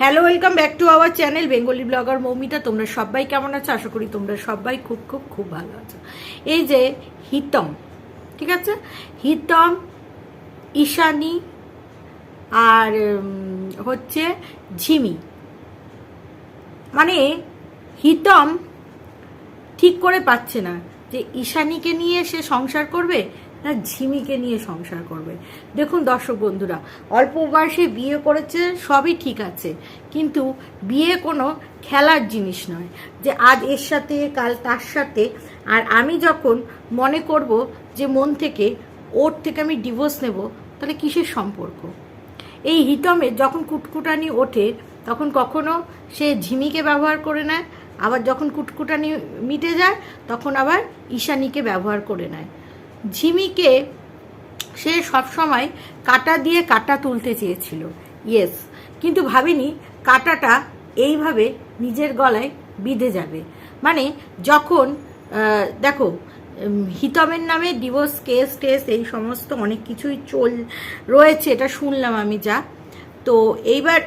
Hello welcome back to our channel Bengali blogger Moumita তোমরা সবাই কেমন আছো? আশা করি তোমরা সবাই খুব খুব খুব ভালো আছো। এই যে হিতম, ঠিক আছে? হিতম, ঈশানী, আর হচ্ছে ঝিমি। মানে হিতম ঠিক করে পাচ্ছে না যে ঈশানীকে নিয়ে সে সংসার করবে না ঝিমিকে নিয়ে সংসার করবে। দেখুন দর্শক বন্ধুরা, অল্প বয়সে বিয়ে করেছে, সবই ঠিক আছে, কিন্তু বিয়ে কোনো খেলার জিনিস নয় যে আজ এর সাথে, কাল তার সাথে। আর আমি যখন মনে করব যে মন থেকে, ওর থেকে আমি ডিভোর্স নেব, তাহলে কিসের সম্পর্ক? এই হিতমের যখন কুটকুটানি ওঠে, তখন কখনো সে ঝিমিকে ব্যবহার করে নেয়, আবার যখন কুটকুটানি মিটে যায়, তখন আবার ঈশানীকে ব্যবহার করে নেয়। ঝিমিকে সে সবসময় কাটা দিয়ে কাটা তুলতে চেয়েছিল। ইয়েস কিন্তু ভাবিনি কাটাটা এইভাবে নিজের গলায় বিঁধে যাবে। মানে যখন দেখো হিতমের নামে ডিভোর্স কেস টেস এই সমস্ত অনেক কিছুই চল, রয়েছে, এটা শুনলাম আমি যা। তো এইবার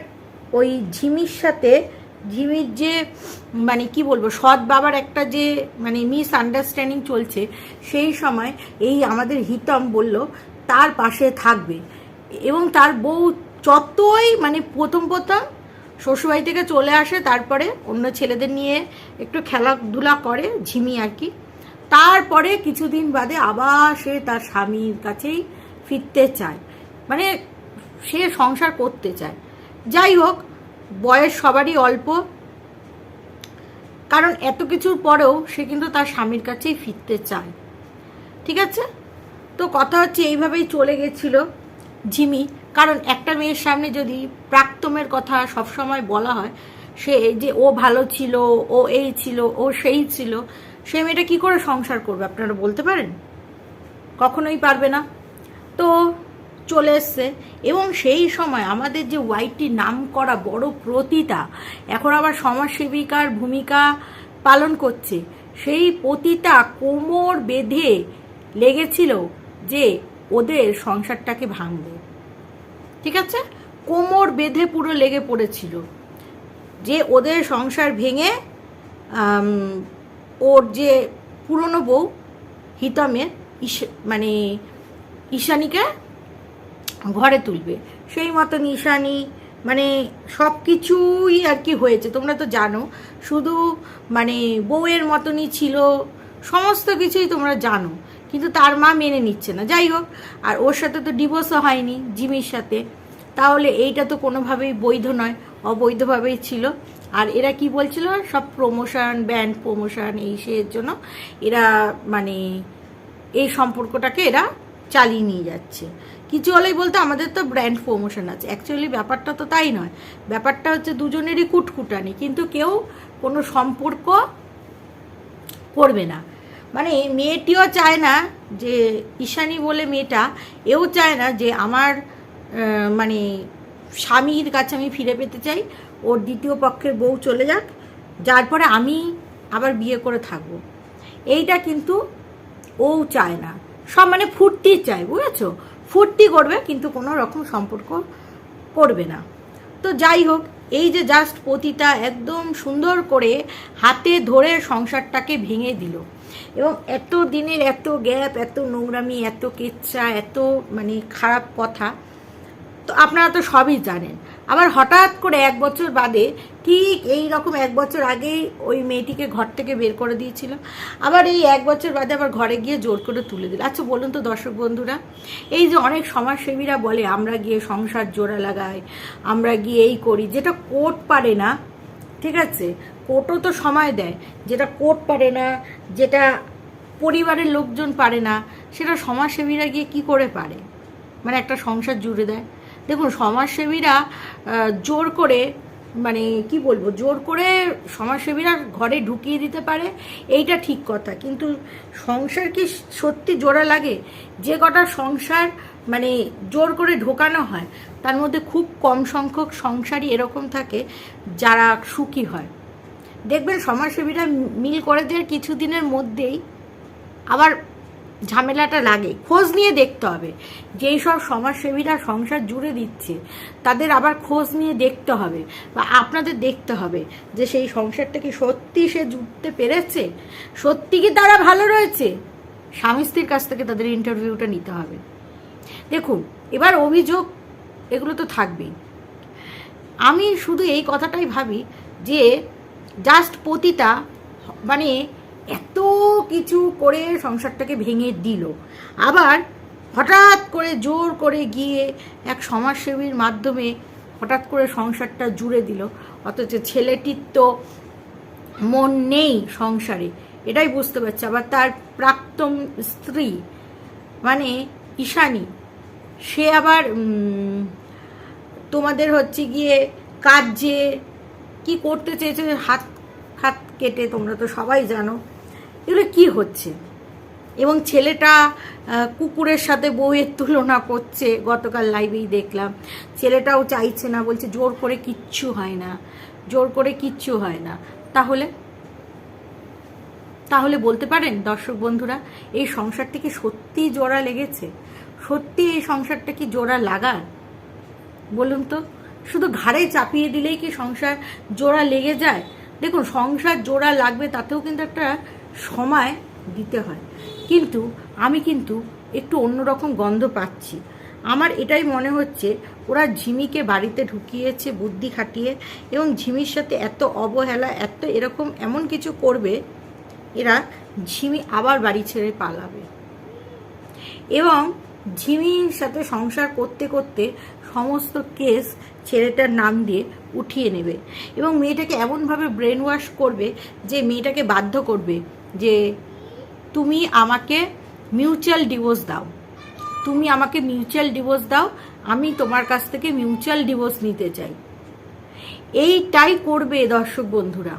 ওই ঝিমির সাথে ঝিমির যে মানে কি বলব, সৎ বাবার একটা যে মানে মিস আন্ডারস্ট্যান্ডিং চলছে, সেই সময় এই আমাদের হিতম বলল, তার পাশে থাকবে। এবং তার বউ যতই মানে প্রথম প্রথম শ্বশুরবাড়ি থেকে চলে আসে, তারপরে অন্য ছেলেদের নিয়ে একটু খেলাধুলা করে, ঝিমি আর কি। তারপরে কিছুদিন বাদে আবার সে তার স্বামীর কাছেই ফিরতে চায়। মানে সে সংসার করতে চায়। যাই হোক বয়স সবারই অল্প। কারণ এত কিছুর পরেও সে কিন্তু তার স্বামীর কাছেই ফিরতে চায়। ঠিক আছে? তো কথা হচ্ছে এইভাবেই চলে গেছিল ঝিমি কারণ একটা মেয়ের সামনে যদি প্রাক্তমের কথা সবসময় বলা হয়, সে যে ও ভালো ছিল, ও এই ছিল, ও সেই ছিল, সে মেয়েটা কি করে সংসার করবে, আপনারা বলতে পারেন? কখনোই পারবে না। তো চলে এসছে। এবং সেই সময় আমাদের যে ওয়াইটি নাম করা বড় প্রতিতা এখন আবার সমাজসেবিকার ভূমিকা পালন করছে। সেই পতিতা কোমর বেঁধে লেগেছিল যে ওদের সংসারটাকে ভাঙবে। ঠিক আছে? কোমর বেঁধে পুরো লেগে পড়েছিল। যে ওদের সংসার ভেঙে ওর যে পুরনো বউ, হিতমের ঈশ- মানে ঈশানীকে ঘরে তুলবে। সেই মতো ঈশানী মানে সব কিছুই আর কি হয়েছে, তোমরা তো জানো। শুধু মানে বউয়ের মতনই ছিল, সমস্ত কিছুই তোমরা জানো। কিন্তু তার মা মেনে নিচ্ছে না। যাই হোক, আর ওর সাথে তো ডিভোর্সও হয়নি জিমির সাথে। তাহলে এইটা তো কোনোভাবেই বৈধ নয়, অবৈধভাবেই ছিল। আর এরা কি বলছিল? সব প্রমোশন ব্যান্ড প্রমোশন এই সের জন্য এরা মানে এই সম্পর্কটাকে এরা চালিয়ে নিয়ে যাচ্ছে। কিছু হলেই বলতে আমাদের তো ব্র্যান্ড প্রমোশন আছে। অ্যাকচুয়ালি ব্যাপারটা তো তাই নয়। ব্যাপারটা হচ্ছে দুজনেরই কুটকুটানি। কিন্তু কেউ কোনো সম্পর্ক করবে না। মানে মেয়েটিও চায় না যে ঈশানী বলে মেয়েটা, এও চায় না যে আমার মানে স্বামীর কাছে আমি ফিরে পেতে চাই, ওর দ্বিতীয় পক্ষের বউ চলে যাক, যার পরে আমি আবার বিয়ে করে থাকব। এইটা কিন্তু ও চায় না। সব মানে ফুর্তি চাই, বুঝেছ? ফুর্তি করবে, কিন্তু কোনো রকম সম্পর্ক করবে না। তো যাই হোক, এই যে জাস্ট পতিতা একদম সুন্দর করে হাতে ধরে সংসারটাকে ভেঙে দিল। এবং এত দিনের এত গ্যাপ, এত নোংরামি, এত কেচ্ছা, এত মানে খারাপ কথা তো আপনারা তো সবই জানেন। আবার হঠাৎ করে এক বছর বাদে ঠিক এই রকম এক বছর আগেই ওই মেয়েটিকে ঘর থেকে বের করে দিয়েছিল আবার এই এক বছর বাদে আবার ঘরে গিয়ে জোর করে তুলে দিল। আচ্ছা বলুন তো দর্শক বন্ধুরা, এই যে অনেক সমাজসেবীরা বলে, আমরা গিয়ে সংসার জোড়া লাগাই, আমরা গিয়ে এই করি। যেটা কোর্ট পারে না, ঠিক আছে? কোর্টও তো সময় দেয়। যেটা কোর্ট পারে না, যেটা পরিবারের লোকজন পারে না, সেটা সমাজসেবীরা গিয়ে কি করে পারে? মানে একটা সংসার জুড়ে দেয়। দেখুন, সমাজসেবীরা জোর করে মানে কি বলব, জোর করে সমাজসেবীরা ঘরে ঢুকিয়ে দিতে পারে, এইটা ঠিক কথা। কিন্তু সংসার কি সত্যি জোড়া লাগে? যে কটা সংসার মানে জোর করে ঢোকানো হয়, তার মধ্যে খুব কম সংখ্যক সংসারই এরকম থাকে যারা সুখী হয়। দেখবেন, সমাজসেবীরা মিল করে দেওয়ার কিছুদিনের মধ্যেই আবার ঝামেলাটা লাগে। খোঁজ নিয়ে দেখতে হবে। যেই সব সমাজসেবীরা সংসার জুড়ে দিচ্ছে, তাদের আবার খোঁজ নিয়ে দেখতে হবে বা আপনাদের দেখতে হবে যে সেই সংসারটা কি সত্যি সে জুড়তে পেরেছে? সত্যি কি তারা ভালো রয়েছে? স্বামী স্ত্রীর কাছ থেকে তাদের ইন্টারভিউটা নিতে হবে। দেখুন, এবার অভিযোগ, এগুলো তো থাকবেই। আমি শুধু এই কথাটাই ভাবি যে জাস্ট পতিতা মানে এত কিছু করে সংসারটাকে ভেঙে দিল। আবার হঠাৎ করে জোর করে গিয়ে এক সমাজসেবীর মাধ্যমে হঠাৎ করে সংসারটা জুড়ে দিল। অথচ ছেলেটির তো মন নেই সংসারে, এটাই বুঝতে পারছি। আবার তার প্রাক্তন স্ত্রী মানে ঈশানী, সে আবার তোমাদের হচ্ছে গিয়ে কাজ যে কি করতে চেয়েছে? হাত হাত কেটে তোমরা তো সবাই জানো। এগুলো কি হচ্ছে? এবং ছেলেটা কুকুরের সাথে বউয়ের তুলনা করছে, গতকাল লাইভেই দেখলাম। ছেলেটাও চাইছে না, বলছে জোর করে কিচ্ছু হয় না, জোর করে কিচ্ছু হয় না। তাহলে? তাহলে বলতে পারেন দর্শক বন্ধুরা, এই সংসারটা কি সত্যি জোড়া লেগেছে? সত্যি এই সংসারটা কি জোড়া লাগার বলুন তো, শুধু ঘাড়ে চাপিয়ে দিলেই কি সংসার জোড়া লেগে যায়? দেখুন, সংসার জোড়া লাগবে তাতেও কিন্তু একটা সময় দিতে হয়। কিন্তু আমি কিন্তু একটু অন্যরকম গন্ধ পাচ্ছি। আমার এটাই মনে হচ্ছে, ওরা ঝিমিকে বাড়িতে ঢুকিয়েছে, বুদ্ধি খাটিয়ে, এবং ঝিমির সাথে এত অবহেলা, এত এরকম এমন কিছু করবে, এরা ঝিমি আবার বাড়ি ছেড়ে পালাবে। এবং ঝিমির সাথে সংসার করতে করতে সমস্ত কেস ছেলেটার নাম দিয়ে উঠিয়ে নেবে। এবং মেয়েটাকে এমনভাবে ব্রেন ওয়াশ করবে যে মেয়েটাকে বাধ্য করবে। যে তুমি আমাকে মিউচুয়াল ডিভোর্স দাও। তুমি আমাকে মিউচুয়াল ডিভোর্স দাও, আমি তোমার কাছ থেকে মিউচুয়াল ডিভোর্স নিতে চাই। এইটাই করবে দর্শক বন্ধুরা।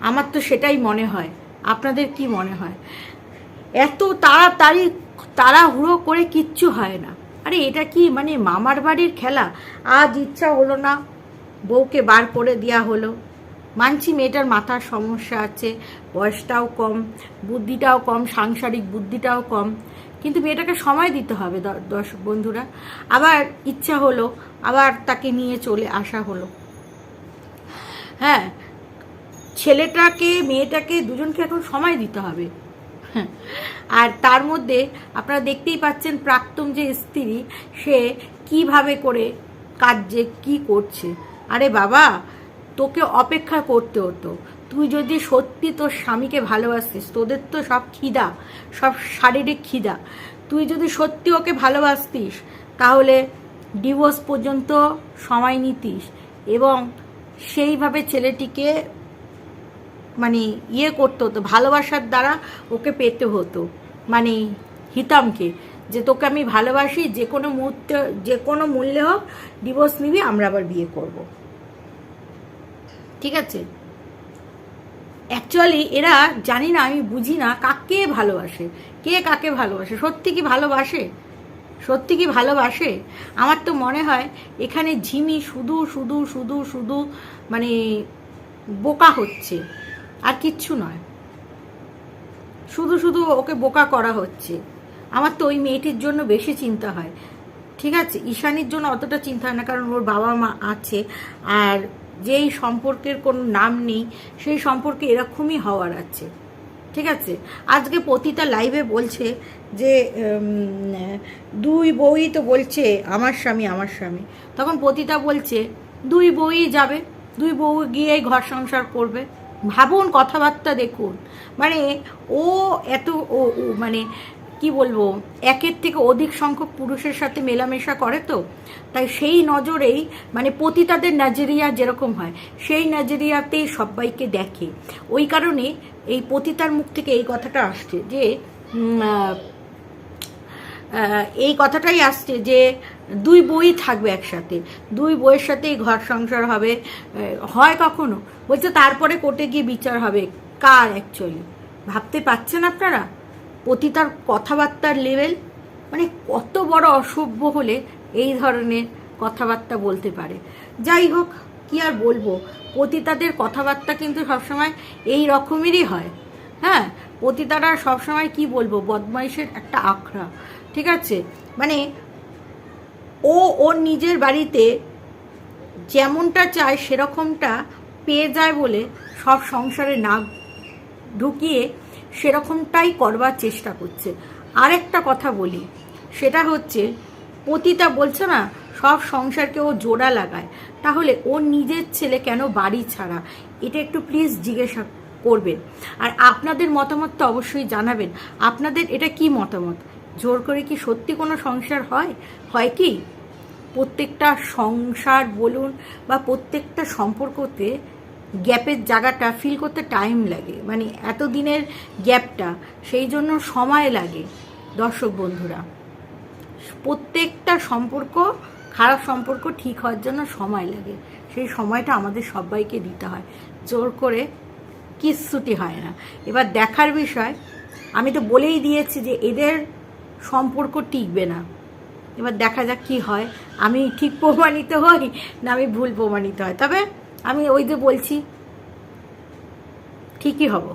আমার তো সেটাই মনে হয়। আপনাদের কি মনে হয়? এত তাড়াতাড়ি তাড়াহুড়ো করে কিচ্ছু হয় না। আরে এটা কি মানে মামার বাড়ির খেলা? আজ ইচ্ছা হলো না, বউকে বার করে দেওয়া হলো। মানছি মেয়েটার মাথার সমস্যা আছে বয়সটাও কম বুদ্ধিটাও কম সাংসারিক বুদ্ধিটাও কম। কিন্তু মেয়েটাকে সময় দিতে হবে দর্শক বন্ধুরা। আবার ইচ্ছা হলো আবার তাকে নিয়ে চলে আসা হলো। হ্যাঁ ছেলেটাকে মেয়েটাকে দুজনকে এখন সময় দিতে হবে। হ্যাঁ, আর তার মধ্যে আপনারা দেখতেই পাচ্ছেন প্রাক্তন যে স্ত্রী সে কীভাবে করে কাজ যে কী করছে। আরে বাবা তোকে অপেক্ষা করতে হতো। তুই যদি সত্যি তোর স্বামীকে ভালোবাসতিস, তোদের তো সব খিদা, সব শারীরিক খিদা। তুই যদি সত্যি ওকে ভালোবাসতিস, তাহলে ডিভোর্স পর্যন্ত সময় নিতিস এবং সেইভাবে ছেলেটিকে মানে ইয়ে করতে হতো, ভালোবাসার দ্বারা ওকে পেতে হতো। মানে হিতামকে, যে তোকে আমি ভালোবাসি, যে কোনো মুহূর্তে, যে কোনো মূল্যে হোক, ডিভোর্স নিবি, আমরা আবার বিয়ে করব। ঠিক আছে? অ্যাকচুয়ালি এরা জানি না, আমি বুঝি না কাকে ভালোবাসে। কে কাকে ভালোবাসে? সত্যি কি ভালোবাসে? সত্যি কি ভালোবাসে? আমার তো মনে হয় এখানে ঝিমি শুধু শুধু শুধু শুধু মানে বোকা হচ্ছে। আর কিচ্ছু নয়। শুধু শুধু ওকে বোকা করা হচ্ছে। আমার তো ওই মেয়েটির জন্য বেশি চিন্তা হয়। ঠিক আছে? ঈশানির জন্য অতটা চিন্তা হয় না, কারণ ওর বাবা মা আছে। আর যেই সম্পর্কের কোনো নাম নেই, সেই সম্পর্কে এরকমই হওয়ার আছে। ঠিক আছে? আজকে পতিতা লাইভে বলছে যে দুই বউই তো বলছে, আমার স্বামী আমার স্বামী। তখন পতিতা বলছে, দুই বউই যাবে, দুই বউ গিয়ে ঘর সংসার করবে। ভাবুন কথাবার্তা দেখুন। মানে ও এত ও মানে কি বলব, একের থেকে অধিক সংখ্যক পুরুষের সাথে মেলামেশা করে তো। তাই সেই নজরেই মানে পতিতাদের নাজেরিয়া যেরকম হয়, সেই নাজেরিয়াতেই সবাইকে দেখে। ওই কারণে এই পতিতার মুখ থেকে এই কথাটা আসছে যে এই কথাটাই আসছে যে দুই বই থাকবে একসাথে। দুই বইয়ের সাথেই ঘর সংসার হবে। হয় কখনো? বলছে তারপরে কোর্টে গিয়ে বিচার হবে। কার অ্যাকচুয়ালি ভাবতে পাচ্ছেন আপনারা? পতিতার কথাবার্তার লেভেল মানে কত বড় অসভ্য হলে এই ধরনের কথাবার্তা বলতে পারে। যাই হোক, কি আর বলব? পতিতাদের কথাবার্তা কিন্তু সবসময় এই রকমেরই হয়। হ্যাঁ পতিতারা সবসময় কি বলব? বদমাইশের একটা আখড়া। ঠিক আছে? মানে ও ওর নিজের বাড়িতে যেমনটা চায় সেরকমটা পেয়ে যায় বলে সব সংসারে নাক ঢুকিয়ে সেরকমটাই করবার চেষ্টা করছে। আরেকটা কথা বলি, সেটা হচ্ছে পতিতা বলছে না, সব সংসারকে ও জোড়া লাগায়। তাহলে ওর নিজের ছেলে কেন বাড়ি ছাড়া? এটা একটু প্লিজ জিজ্ঞাসা করবেন। আর আপনাদের মতামত তো অবশ্যই জানাবেন। আপনাদের এটা কি মতামত? জোর করে কি সত্যি কোনো সংসার হয়? হয় কি? প্রত্যেকটা সংসার বলুন বা প্রত্যেকটা সম্পর্কতে গ্যাপের জায়গাটা ফিল করতে টাইম লাগে। মানে এত দিনের গ্যাপটা, সেই জন্য সময় লাগে, দর্শক বন্ধুরা। প্রত্যেকটা সম্পর্ক, খারাপ সম্পর্ক ঠিক হওয়ার জন্য সময় লাগে। সেই সময়টা আমাদের সবাইকে দিতে হয়। জোর করে কিচ্ছুটি হয় না। এবার দেখার বিষয়, আমি তো বলেই দিয়েছি যে এদের সম্পর্ক টিকবে না। এবার দেখা যাক কি হয়। আমি ঠিক প্রমাণিত হই না আমি ভুল প্রমাণিত হয়? তবে আমি ওই যে বলছি ঠিকই হব।